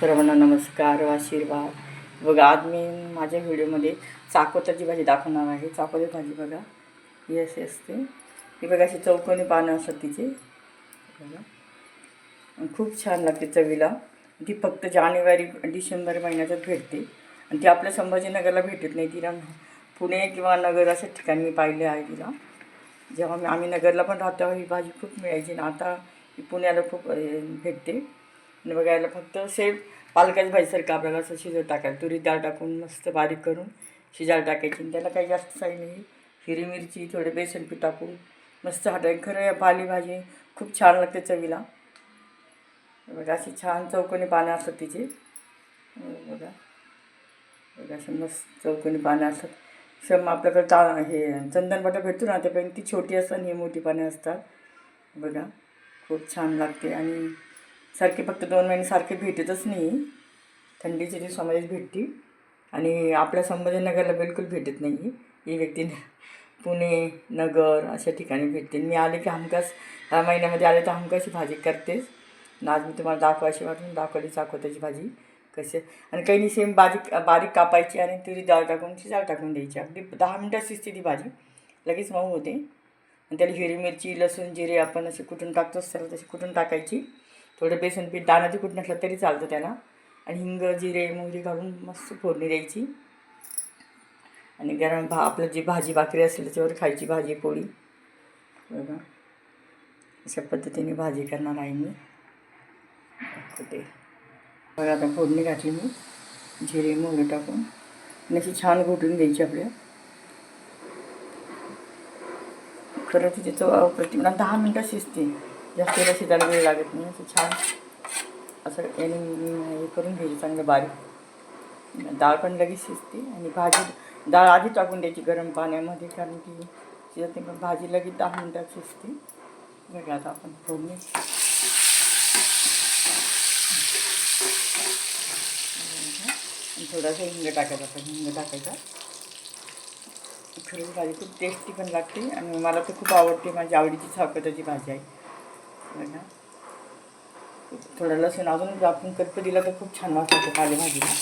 सर्वांना नमस्कार आशीर्वाद. बघा आज मी माझ्या व्हिडिओमध्ये चाकोताची भाजी दाखवणार आहे. चाकोती भाजी बघा. ही अशी असते ही बघा अशी चौकोनी पानं असतात तिचे. बघा. खूप छान लागते चवीला. ती फक्त जानेवारी डिसेंबर महिन्यातच भेटते. आणि ती आपल्या संभाजीनगरला भेटत नाही. तिला पुणे किंवा नगर अशा ठिकाणी मी पाहिले आहे तिला. जेव्हा मी आम्ही नगरला पण राहतो ही भाजी खूप मिळायची. ना आता पुण्याला खूप भेटते. आणि बघायला फक्त सेम पालकाच भाजीसारखं आपल्याला असं शिजत टाकायला तुरी डाळ टाकून मस्त बारीक करून शिजायला टाकायची आणि त्याला काही जास्त साई नाही. हिरवी मिरची थोडे बेसन पीठ टाकून मस्त हाटाय खरं या पालेभाजी खूप छान लागते चवीला. बघा अशी छान चौकोनी पानं असतात तिचे. बघा बघा अशी मस्त चौकोनी पानं असतात. सम आपल्याकडे ता हे चंदनबटा भेटतो ना त्यापैकी ती छोटी असतात आणि ही मोठी पाने असतात. बघा खूप छान लागते आणि सारखे फक्त दोन महिने सारखे भेटतच नाही. थंडीच्या दिवसामध्येच भेटते आणि आपल्या संभाजीनगरला बिलकुल भेटत नाही. ही व्यक्ती पुणे नगर अशा ठिकाणी भेटते. मी आले की हमकास ह्या महिन्यामध्ये आले तर हमकाशी भाजी करतेच आणि आज मी तुम्हाला दाखवायची वाटून दाखवली चाकवताची भाजी कसे आणि काही नाही सेम बारीक बारीक कापायची आणि तुरी डाळ टाकून ती डाळ टाकून द्यायची. अगदी दहा मिनटात शिजते ती भाजी. लगेच मऊ होते. आणि त्याला हिरवी मिरची लसूण जिरे आपण असे कुठून टाकतोच त्याला तशी कुठून टाकायची. थोडं बेसन पीठ दाणा कुठं नसलं तरी चालतं त्याला. आणि हिंग जिरे मोहरी घालून मस्त फोडणी द्यायची. आणि गरम भा आपलं जी भाजी भाकरी असेल त्याच्यावर खायची भाजी पोळी. बघा. अशा पद्धतीने भाजी करणार आहे मी. ते. बघा आता फोडणी घातली मी. जिरे मोहरी टाकून. आणि अशी छान घोटून द्यायची आपल्या. खरं तिचे चव अप्रतिम दहा मिनटं शिजते जास्त वेळा शिजायला वेळ लागत नाही. असं छान. असं याने हे करून घ्यायची चांगलं बारीक. डाळ पण लगेच शिजते आणि भाजी डाळ आधी टाकून द्यायची गरम पाण्यामध्ये कारण की शिजत नाही पण भाजी लगेच दहा मिनटात शिजते. बघा आता आपण फोडणी. थोडासा हिंग टाकायचा आपण हिंग टाकायचा. खरंच भाजी खूप टेस्टी पण लागते आणि मला तर खूप आवडते माझी आवडीची साखरेची भाजी आहे. बघा थोडं लसूण अजून आपण कटप दिला तर खूप छान वाटतं पालेभाजीला.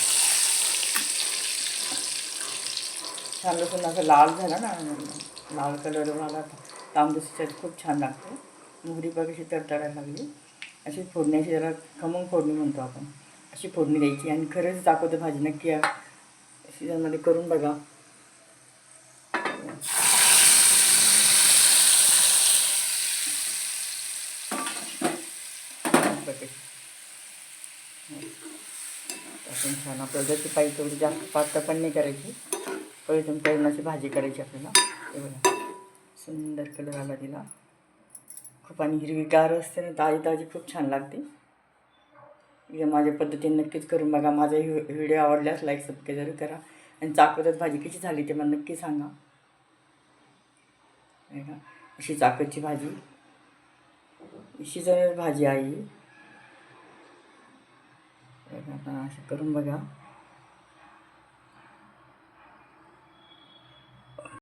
छान लसूण असं लाल झाला ना लाल कलर झाला तांबूसच्या खूप छान लागतो. मोहरी बघ अशी तडतडायला लागली. अशी फोडणी अशी त्याला खमंग फोडणी म्हणतो आपण. अशी फोडणी द्यायची आणि खरंच दाखवतो भाजी. नक्की या सीझनमध्ये करून बघा. बघा. आपण छान आपल्याला जशी पाहिजे तेवढी जास्त पातळ पण नाही करायची. पहिली करून अशी भाजी करायची आपल्याला. हे बघा. सुंदर कलर आला तिला. खूप आणि हिरवीगार असते ना ताजी ताजी खूप छान लागते. हे माझ्या पद्धतीने नक्कीच करून बघा. माझा व्हिडिओ आवडल्यास लाईक सबस्क्राईब जरूर करा. आणि चाकूतच भाजी कशी झाली ते मला नक्की सांगा. हे का अशी चाकूची भाजी. शिजवणारी भाजी आहे तर आता असं करून बघा.